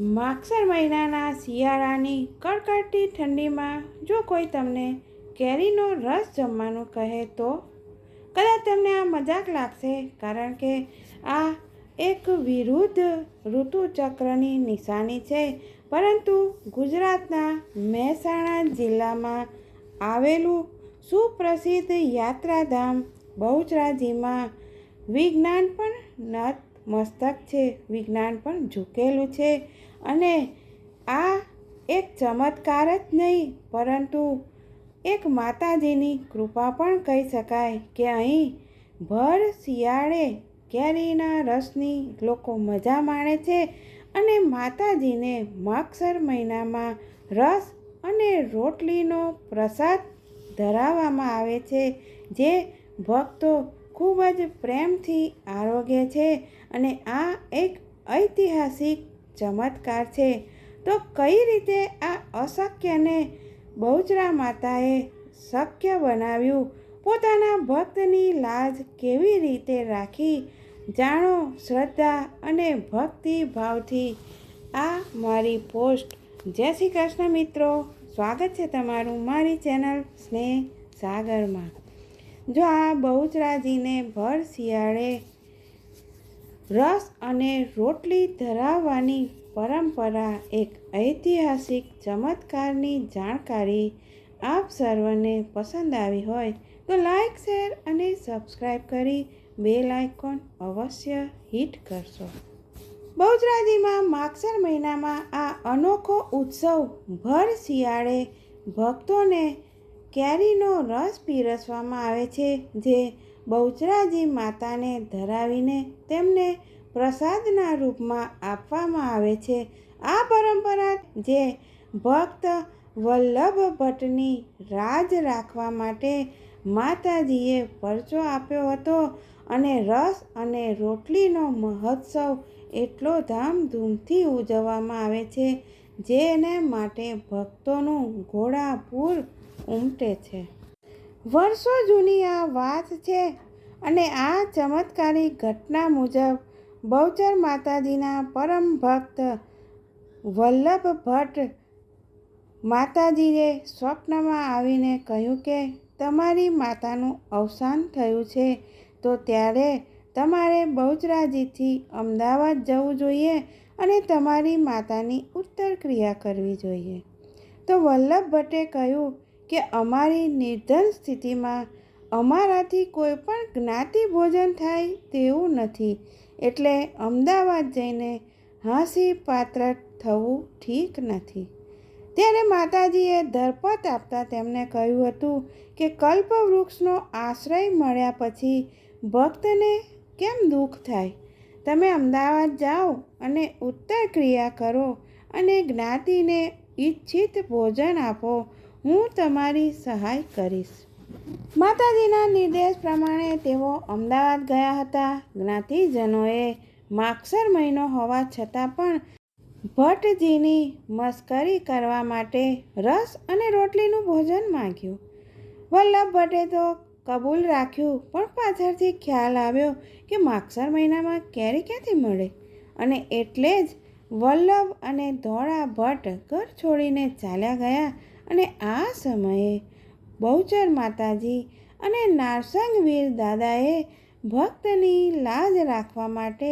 માગસર મહિનાના શિયાળાની કડકડતી ઠંડીમાં જો કોઈ તમને કેરીનો રસ જમવાનું કહે તો? કદાચ તમને આ મજાક લાગશે, કારણ કે આ એક વિરુદ્ધ ઋતુચક્રની નિશાની છે. પરંતુ ગુજરાતના મહેસાણા જિલ્લામાં આવેલું સુપ્રસિદ્ધ યાત્રાધામ બહુચરાજીમાં વિજ્ઞાન પણ નતમસ્તક છે, વિજ્ઞાન પણ ઝૂકેલું છે. અને આ એક ચમત્કાર જ નહીં, પરંતુ એક માતાજીની કૃપા પણ કહી શકાય કે અહીં ભર શિયાળે કેરીના રસની લોકો મજા માણે છે અને માતાજીને માગસર મહિનામાં રસ અને રોટલીનો પ્રસાદ ધરાવવામાં આવે છે, જે ભક્તો ખૂબ જ પ્રેમથી આરોગ્ય છે અને આ એક ઐતિહાસિક ચમત્કાર છે. તો કઈ રીતે આ અશક્યને બહુચરા માતાએ શક્ય બનાવ્યું? પોતાના ભક્તની લાજ કેવી રીતે રાખી? જાણો શ્રદ્ધા અને ભક્તિ ભાવથી આ મારી પોસ્ટ. જય શ્રી કૃષ્ણ મિત્રો. સ્વાગત છે તમારું મારી ચેનલ સ્નેહ સાગરમાં. જો આ બહુચરાજીને ભર શિયાળે રસ અને રોટલી ધરાવવાની પરંપરા એક ઐતિહાસિક ચમત્કારની જાણકારી આપ સર્વને પસંદ આવી હોય તો લાઈક, શેર અને સબસ્ક્રાઈબ કરી બેલ આઇકોન અવશ્ય હિટ કરશો. બહુચરાજીમાં માગસર મહિનામાં આ અનોખો ઉત્સવ ભર શિયાળે ભક્તોને કેરીનો રસ પીરસવામાં આવે છે, જે બહુચરાજી માતાને ધરાવીને તેમને પ્રસાદના રૂપમાં આપવામાં આવે છે. આ પરંપરા જે ભક્ત વલ્લભ ભટ્ટની રાજ રાખવા માટે માતાજીએ પરચો આપ્યો હતો અને રસ અને રોટલીનો મહોત્સવ એટલો ધામધૂમથી ઉજવવામાં આવે છે જેને માટે ભક્તોનું ઘોડાપૂર ઉમટે છે. વર્ષો જૂની આ વાત છે અને આ ચમત્કારી ઘટના મુજબ બહુચર માતાજીના પરમ ભક્ત વલ્લભ ભટ્ટ માતાજીએ સ્વપ્નમાં આવીને કહ્યું કે તમારી માતાનું અવસાન થયું છે, તો ત્યારે તમારે બહુચરાજીથી અમદાવાદ જવું જોઈએ અને તમારી માતાની ઉત્તર ક્રિયા કરવી જોઈએ. તો વલ્લભ ભટ્ટે કહ્યું કે અમારી નિર્ધન સ્થિતિમાં અમારાથી કોઈ પણ જ્ઞાતિ ભોજન થાય તેવું નથી. એટલે અમદાવાદ જઈને હાંસી પાત્ર થવું ઠીક નથી. ત્યારે માતાજીએ ધરપત આપતા તેમને કહ્યું હતું કે કલ્પવૃક્ષનો આશ્રય મળ્યા પછી ભક્તને કેમ દુઃખ થાય? તમે અમદાવાદ જાઓ અને ઉત્તર ક્રિયા કરો અને જ્ઞાતિને ઈચ્છિત ભોજન આપો. હું તમારી સહાય કરીશ. માતાજીના નિર્દેશ પ્રમાણે તેઓ અમદાવાદ ગયા હતા. જ્ઞાતિજનોએ માગસર મહિનો હોવા છતાં પણ ભટ્ટજીની મસ્કરી કરવા માટે રસ અને રોટલીનું ભોજન માંગ્યું. વલ્લભ ભટ્ટે તો કબૂલ રાખ્યું, પણ પાછળથી ખ્યાલ આવ્યો કે માગસર મહિનામાં કેરી ક્યાંથી મળે? અને એટલે જ વલ્લભ અને ધોળા ભટ્ટ ઘર છોડીને ચાલ્યા ગયા અને આ સમયે બહુચર માતાજી અને નારસંગવીર દાદાએ ભક્તની લાજ રાખવા માટે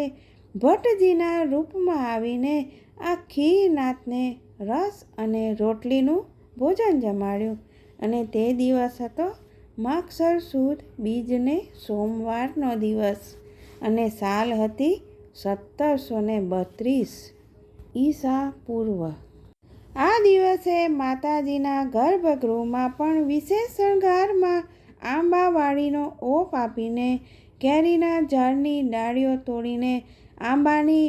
ભટ્ટજીના રૂપમાં આવીને આ ખીરનાથને રસ અને રોટલીનું ભોજન જમાડ્યું. અને તે દિવસ હતો માગસર સુદ બીજને સોમવારનો દિવસ અને સાલ હતી સત્તરસો ને બત્રીસ ઈસા પૂર્વ. આ દિવસે માતાજીના ગર્ભગૃહમાં પણ વિશેષ શણગારમાં આંબાવાડીનો ઓપ આપીને કેરીના ઝાડની ડાળીઓ તોડીને આંબાની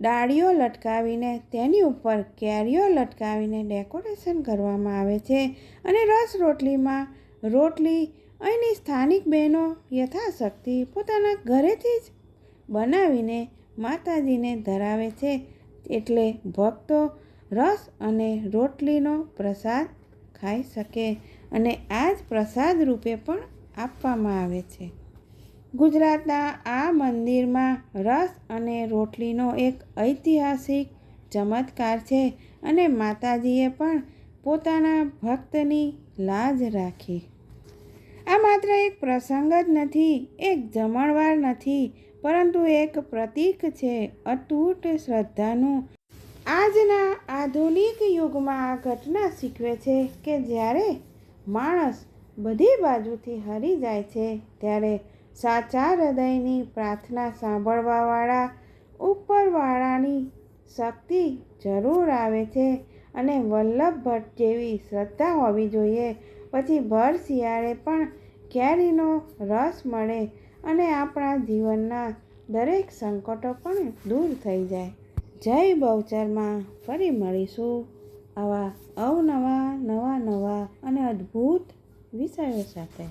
ડાળીઓ લટકાવીને તેની ઉપર કેરીઓ લટકાવીને ડેકોરેશન કરવામાં આવે છે અને રસ રોટલીમાં રોટલી અહીંની સ્થાનિક બહેનો યથાશક્તિ પોતાના ઘરેથી જ બનાવીને માતાજીને ધરાવે છે. એટલે ભક્તો રસ અને રોટલીનો પ્રસાદ ખાઈ શકે અને આ જ પ્રસાદ રૂપે પણ આપવામાં આવે છે. ગુજરાતના આ મંદિરમાં રસ અને રોટલીનો એક ઐતિહાસિક ચમત્કાર છે અને માતાજીએ પણ પોતાના ભક્તની લાજ રાખી. આ માત્ર એક પ્રસંગ જ નથી, એક જમણવાર નથી, પરંતુ એક પ્રતીક છે અતૂટ શ્રદ્ધાનું આજના આધુનિક યુગમાં આ ઘટના શીખવે છે કે જ્યારે માણસ બધી બાજુથી હરી જાય છે, ત્યારે સાચા હૃદયની પ્રાર્થના સાંભળવાવાળા ઉપરવાળાની શક્તિ જરૂર આવે છે અને વલ્લભ ભટ્ટ જેવી શ્રદ્ધા હોવી જોઈએ. પછી ભર શિયાળે પણ કેરીનો રસ મળે અને આપણા જીવનના દરેક સંકટો પણ દૂર થઈ જાય. જય બહુચરમાં ફરી મળીશું આવા અવનવા નવા નવા અને અદ્ભુત વિષયો સાથે.